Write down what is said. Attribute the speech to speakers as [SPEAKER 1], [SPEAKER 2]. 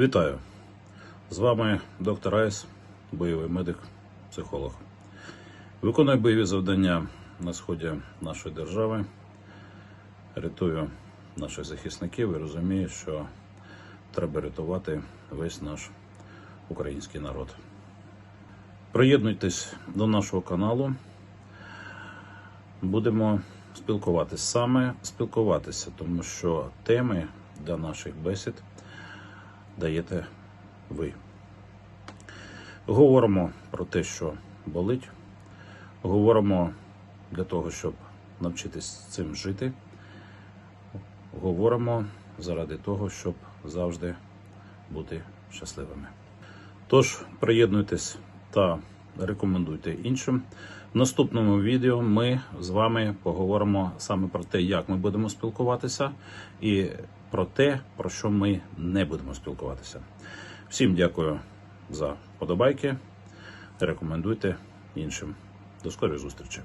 [SPEAKER 1] Вітаю! З вами доктор Айс, бойовий медик, психолог. Виконую бойові завдання на сході нашої держави. Рятую наших захисників і розумію, що треба рятувати весь наш український народ. Приєднуйтесь до нашого каналу. Будемо спілкуватися саме спілкуватися, тому що теми для наших бесід даєте ви. Говоримо про те, що болить. Говоримо для того, щоб навчитись цим жити. Говоримо заради того, щоб завжди бути щасливими. Тож приєднуйтесь та рекомендуйте іншим. В наступному відео ми з вами поговоримо саме про те, як ми будемо спілкуватися, і про те, про що ми не будемо спілкуватися. Всім дякую за подобайки. Рекомендуйте іншим. До скорої зустрічі!